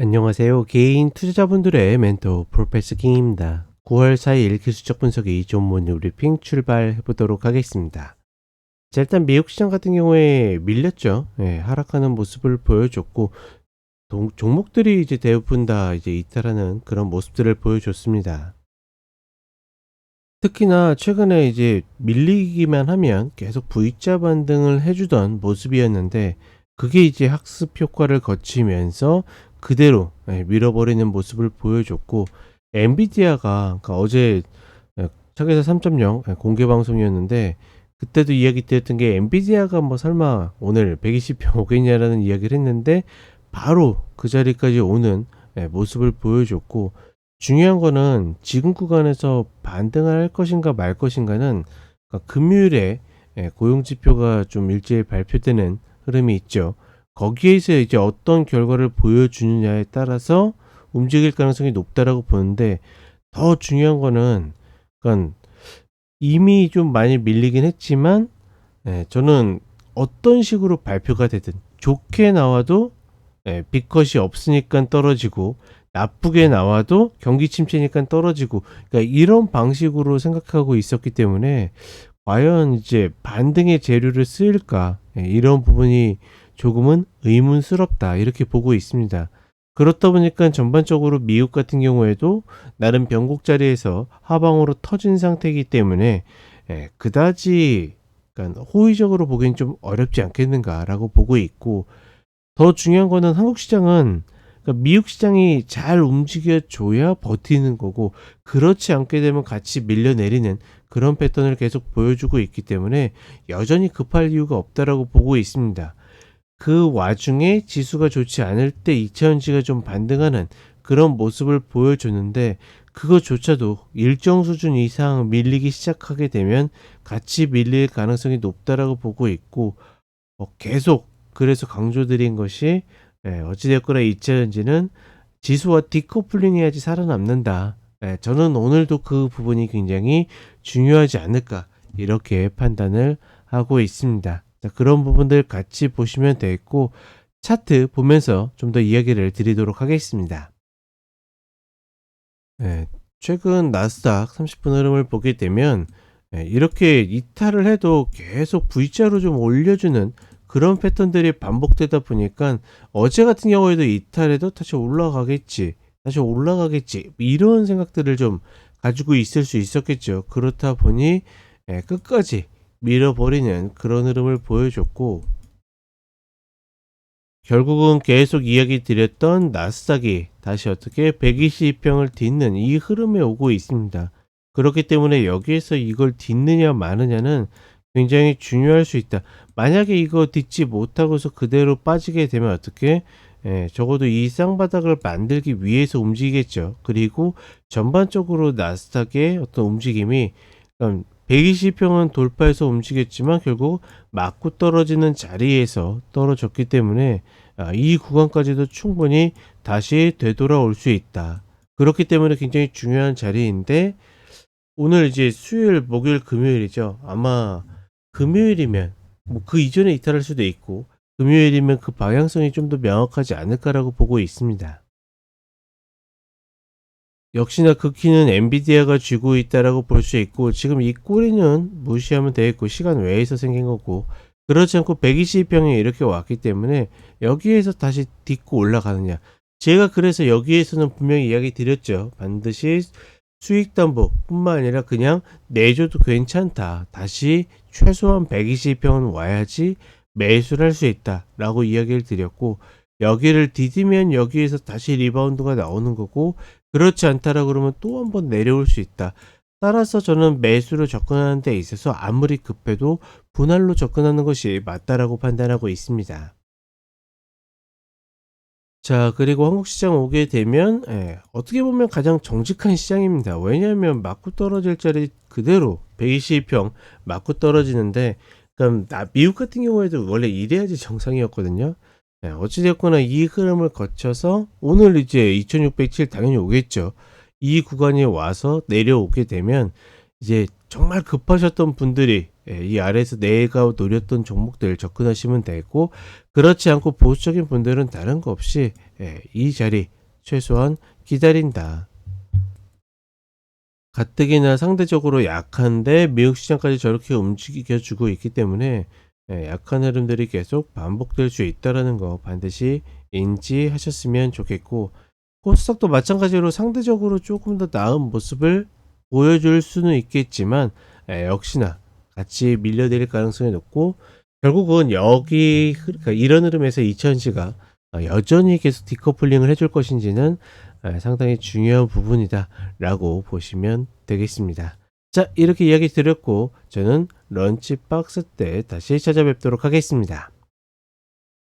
안녕하세요. 개인 투자자분들의 멘토 프로페서 킹입니다. 9월 4일 기술적 분석이 존문 브리핑 출발해 보도록 하겠습니다. 자, 일단 미국 시장 같은 경우에 밀렸죠. 예, 하락하는 모습을 보여줬고 동- 종목들이 이제 대부분 다 이제 이탈하는 그런 모습들을 보여줬습니다. 특히나 최근에 이제 밀리기만 하면 계속 V자 반등을 해주던 모습이었는데 그게 이제 학습 효과를 거치면서 그대로 예, 밀어버리는 모습을 보여줬고 엔비디아가 그러니까 어제 예, 차계사 3.0 예, 공개 방송이었는데 그때도 이야기 드렸던 게 엔비디아가 뭐 설마 오늘 120평 오겠냐라는 이야기를 했는데 바로 그 자리까지 오는 예, 모습을 보여줬고 중요한 거는 지금 구간에서 반등을 할 것인가 말 것인가는 그러니까 금요일에 예, 고용 지표가 좀 일제히 발표되는 흐름이 있죠. 거기에서 이제 어떤 결과를 보여주느냐에 따라서 움직일 가능성이 높다라고 보는데 더 중요한 거는 그러니까 이미 좀 많이 밀리긴 했지만 예, 저는 어떤 식으로 발표가 되든 좋게 나와도 예, 빅컷이 없으니까 떨어지고 나쁘게 나와도 경기 침체니까 떨어지고 그러니까 이런 방식으로 생각하고 있었기 때문에 과연 이제 반등의 재료를 쓰일까? 예, 이런 부분이 조금은 의문스럽다 이렇게 보고 있습니다. 그렇다 보니까 전반적으로 미국 같은 경우에도 나름 변곡 자리에서 하방으로 터진 상태이기 때문에 예, 그다지 호의적으로 보기엔 좀 어렵지 않겠는가라고 보고 있고 더 중요한 거는 한국 시장은 그러니까 미국 시장이 잘 움직여 줘야 버티는 거고 그렇지 않게 되면 같이 밀려내리는 그런 패턴을 계속 보여주고 있기 때문에 여전히 급할 이유가 없다라고 보고 있습니다. 그 와중에 지수가 좋지 않을 때 이차전지가 좀 반등하는 그런 모습을 보여줬는데 그것조차도 일정 수준 이상 밀리기 시작하게 되면 같이 밀릴 가능성이 높다라고 보고 있고 어, 계속 그래서 강조드린 것이 예, 어찌됐거나 이차전지는 지수와 디커플링해야지 살아남는다. 예, 저는 오늘도 그 부분이 굉장히 중요하지 않을까 이렇게 판단을 하고 있습니다. 자, 그런 부분들 같이 보시면 되겠고 차트 보면서 좀 더 이야기를 드리도록 하겠습니다. 예, 최근 나스닥 30분 흐름을 보게 되면 예, 이렇게 이탈을 해도 계속 V자로 좀 올려주는 그런 패턴들이 반복되다 보니까 어제 같은 경우에도 이탈해도 다시 올라가겠지, 다시 올라가겠지 이런 생각들을 좀 가지고 있을 수 있었겠죠. 그렇다 보니 예, 끝까지 밀어버리는 그런 흐름을 보여줬고 결국은 계속 이야기 드렸던 나스닥이 다시 어떻게 120평을 딛는 이 흐름에 오고 있습니다. 그렇기 때문에 여기에서 이걸 딛느냐 마느냐는 굉장히 중요할 수 있다. 만약에 이거 딛지 못하고서 그대로 빠지게 되면 어떻게 예, 적어도 이 쌍바닥을 만들기 위해서 움직이겠죠. 그리고 전반적으로 나스닥의 어떤 움직임이 120평은 돌파해서 움직였지만 결국 맞고 떨어지는 자리에서 떨어졌기 때문에 아, 이 구간까지도 충분히 다시 되돌아올 수 있다. 그렇기 때문에 굉장히 중요한 자리인데 오늘 이제 수요일, 목요일, 금요일이죠. 아마 금요일이면 뭐 그 이전에 이탈할 수도 있고 금요일이면 그 방향성이 좀 더 명확하지 않을까라고 보고 있습니다. 역시나 그 키는 엔비디아가 쥐고 있다라고 볼 수 있고 지금 이 꼬리는 무시하면 되겠고 시간 외에서 생긴 거고 그렇지 않고 120평이 이렇게 왔기 때문에 여기에서 다시 딛고 올라가느냐. 제가 그래서 여기에서는 분명히 이야기 드렸죠. 반드시 수익 담보뿐만 아니라 그냥 내줘도 괜찮다. 다시 최소한 120평은 와야지 매수를 할 수 있다 라고 이야기를 드렸고 여기를 디디면 여기에서 다시 리바운드가 나오는 거고 그렇지 않다라 그러면 또 한 번 내려올 수 있다. 따라서 저는 매수로 접근하는 데 있어서 아무리 급해도 분할로 접근하는 것이 맞다라고 판단하고 있습니다. 자, 그리고 한국 시장 오게 되면 예, 어떻게 보면 가장 정직한 시장입니다. 왜냐하면 맞고 떨어질 자리 그대로 120평 맞고 떨어지는데 그럼 미국 같은 경우에도 원래 이래야지 정상이었거든요. 네, 어찌되었거나 이 흐름을 거쳐서 오늘 이제 2607 당연히 오겠죠. 이 구간에 와서 내려오게 되면 이제 정말 급하셨던 분들이 예, 이 아래에서 내가 노렸던 종목들 접근하시면 되고 그렇지 않고 보수적인 분들은 다른 거 없이 예, 이 자리 최소한 기다린다. 가뜩이나 상대적으로 약한데 미국 시장까지 저렇게 움직여 주고 있기 때문에 예, 약한 흐름들이 계속 반복될 수 있다라는 거 반드시 인지하셨으면 좋겠고 코스닥도 마찬가지로 상대적으로 조금 더 나은 모습을 보여줄 수는 있겠지만 예, 역시나 같이 밀려내릴 가능성이 높고 결국은 여기 흐- 그러니까 이런 흐름에서 이천시가 어, 여전히 계속 디커플링을 해줄 것인지는 예, 상당히 중요한 부분이다라고 보시면 되겠습니다. 자 이렇게 이야기 드렸고 저는 런치박스 때 다시 찾아뵙도록 하겠습니다.